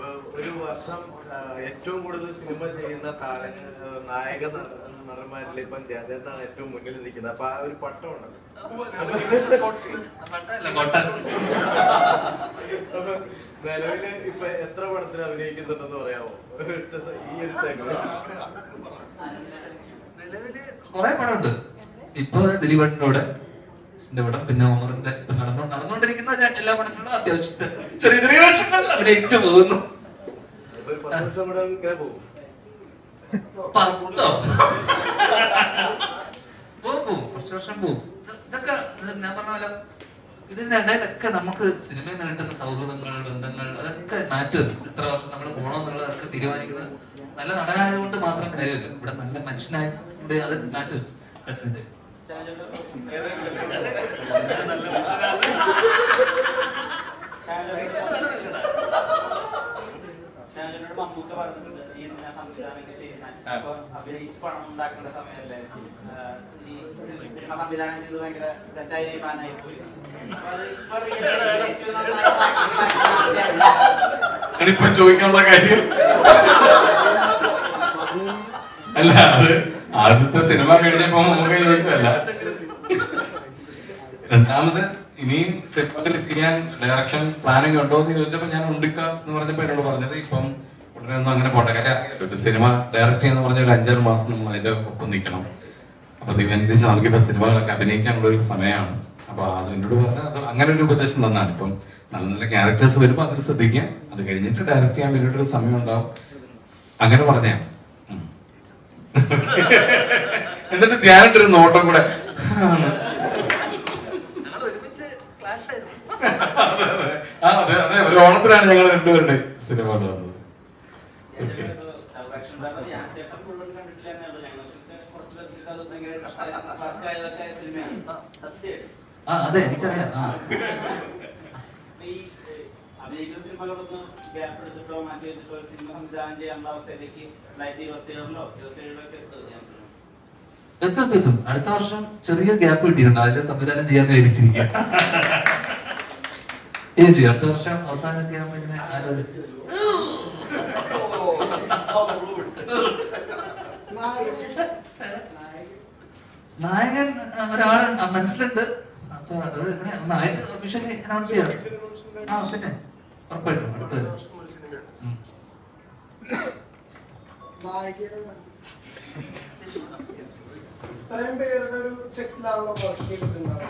ഇപ്പൊ ഒരു വർഷം ഏറ്റവും കൂടുതൽ സിനിമ ചെയ്യുന്ന ആ, നായക നടന്മാരിൽ ഇപ്പം ധ്യാനാണ് ഏറ്റവും മുന്നിൽ നിൽക്കുന്നത്. അപ്പൊ ആ ഒരു. അപ്പൊ നിലവിൽ ഇപ്പൊ എത്ര പടത്തിൽ അഭിനയിക്കുന്നുണ്ടെന്ന് പറയാമോ? ഈ ഒരു നിലവിൽ കുറെ പടമുണ്ട്. ഇപ്പൊ ദിലീപേട്ടന്റെ കൂടെ. ന്റെ പടം. പിന്നെ ഓമറിന്റെ നടന്നു നടന്നുകൊണ്ടിരിക്കുന്ന എല്ലാ പടങ്ങളും അത്യാവശ്യത്തെ ചെറിയ ചെറിയ വേഷങ്ങൾ അഭിനയിച്ചു പോകുന്നു. പോകും പത്തോ? പോവും കുറച്ച് വർഷം പോകും. ഇത് ഇതൊക്കെ ഞാൻ പറഞ്ഞ ഇതിന്റെ ഇടയിലൊക്കെ നമുക്ക് സിനിമയിൽ നിന്ന് കിട്ടുന്ന സൗഹൃദങ്ങൾ ബന്ധങ്ങൾ അതൊക്കെ മാറ്റർ ഇത്ര വർഷം നമ്മൾ പോകണമെന്നുള്ളതൊക്കെ തീരുമാനിക്കുന്നത് നല്ല നടനായതുകൊണ്ട് മാത്രം കാര്യമില്ല. ഇവിടെ നല്ല മനുഷ്യനായത് അത് മാറ്റേഴ്സ് മമ്മൂക്ക പറഞ്ഞിട്ടുണ്ട് നീ എന്തിനാ സംവിധാനമൊക്കെ ചെയ്യുന്നത് അപ്പൊ അഭിനയിച്ച് പണം ഉണ്ടാക്കേണ്ട സമയമല്ലേ ഈ നീ സിനിമ സംവിധാനം ചെയ്ത് ഭയങ്കര തെറ്റായ തീരുമാനമായി പോയി. ഇപ്പൊ ചോദിക്കാനുള്ള കാര്യം? അല്ല അത് ആദ്യത്തെ സിനിമ കഴിഞ്ഞപ്പോ നമുക്ക് ചോദിച്ചല്ല രണ്ടാമത് ഇനിയും സിനിമകൾ ചെയ്യാൻ ഡയറക്ഷൻ പ്ലാനിങ് ഉണ്ടോ എന്ന് ചോദിച്ചപ്പോ ഞാൻ ഉണ്ടിക്ക എന്ന് പറഞ്ഞപ്പോ എന്നോട് പറഞ്ഞത് ഇപ്പം ഉടനെ ഒന്നും അങ്ങനെ പോട്ടെ. കാര്യം ഒരു സിനിമ ഡയറക്ട് ചെയ്യാന്ന് പറഞ്ഞ ഒരു അഞ്ചാറ് മാസം നമ്മൾ അതിന്റെ ഒപ്പം നിൽക്കണം. അപ്പൊ ദിവൻസ് നമുക്കിപ്പോ സിനിമകളൊക്കെ അഭിനയിക്കാനുള്ള ഒരു സമയമാണ്. അപ്പൊ അത് എന്നോട് പറഞ്ഞ അത് അങ്ങനെ ഒരു ഉപദേശം തന്നാണ്. ഇപ്പം നല്ല നല്ല ക്യാരക്ടേഴ്സ് വരുമ്പോൾ അതിൽ ശ്രദ്ധിക്കാം അത് കഴിഞ്ഞിട്ട് ഡയറക്ട് ചെയ്യാൻ വേണ്ടിയിട്ടൊരു സമയം ഉണ്ടാവും. അങ്ങനെ പറഞ്ഞാ ഉം. എന്നിട്ട് ധ്യാനിട്ടൊരു നോട്ടം കൂടെ. ഞങ്ങൾ ഒരുമിച്ച് ക്ലാഷ് ആയിരുന്നു. ആ അതെ അതെ. ഒരു ഓണത്തിലാണ് ഞങ്ങൾ രണ്ടുപേരുടെ സിനിമ വന്നത്. അതെ പറഞ്ഞത് സിനിമകളൊന്നും ഗ്യാപ്പ് എടുത്തിട്ടോ മാറ്റി ഒരു സിനിമ സംവിധാനം അവസ്ഥയിലേക്ക് രണ്ടായിരത്തി ഇരുപത്തിയേഴിലോ ഇരുപത്തിയേഴിലോ ഒക്കെ തോന്നുന്നു. എത്തും എത്തും അടുത്ത വർഷം ചെറിയ ഗ്യാപ്പ് കിട്ടിയിട്ടുണ്ട്. അതിൽ സംവിധാനം ചെയ്യാൻ വേദിച്ചിരിക്കുക അടുത്ത വർഷം അവസാനം ആലോചിച്ച് നായകൻ ഒരാൾ മനസ്സിലുണ്ട്. അപ്പൊ അത് ഇങ്ങനെ ഒന്നായിട്ട് അനൗൺസ് ചെയ്യാം ആ പിന്നെ ഉറപ്പായിട്ടും അടുത്ത. ഇത്രയും പേരുടെ ഒരു സെറ്റിലാണല്ലോ വർക്ക് ചെയ്തിട്ടുണ്ടാവുക